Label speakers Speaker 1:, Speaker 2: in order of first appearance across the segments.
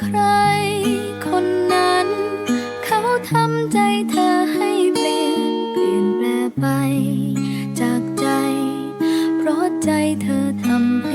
Speaker 1: ใคร คนนั้น เขาทำใจเธอให้เปลี่ยนเปลี่ยนแปลไป จากใจ เพราะใจเธอทำ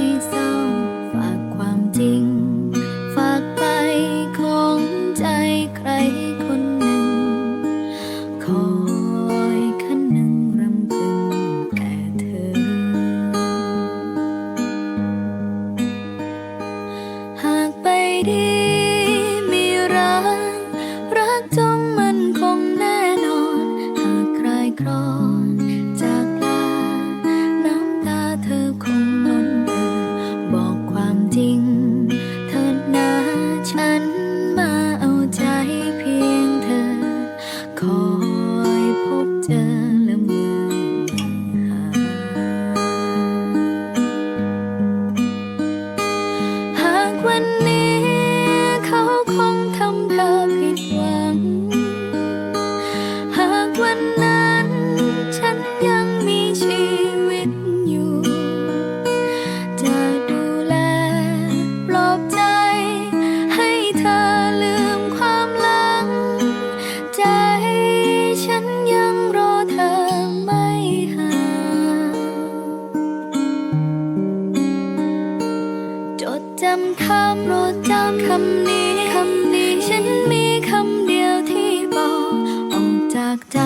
Speaker 1: ำคำโปรดจำคำนี้คำนี้ ฉันมีคำเดียวที่บอกออกจากใจ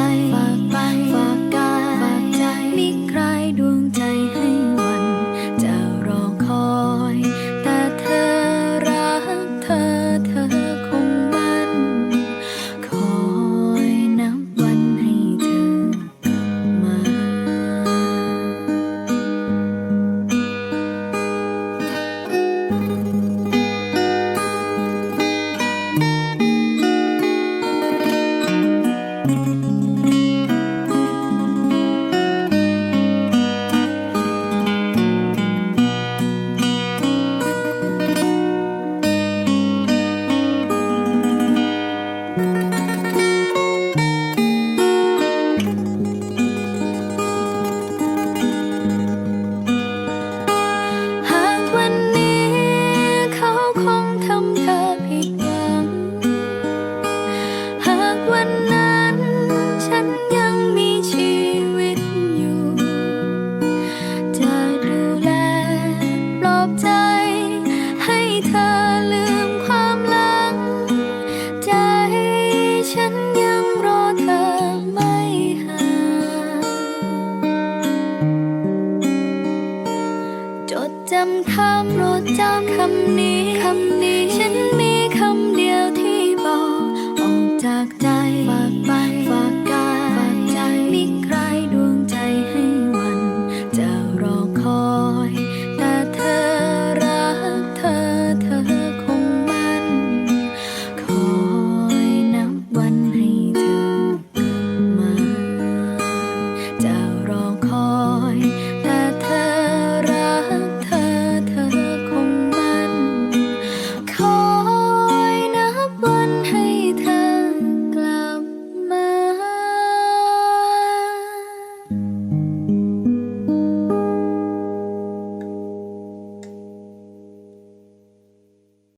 Speaker 1: ำข้าโปรดจำคำนี้คำนี้ ฉันมีคำเดียวที่บอกออกจากใจ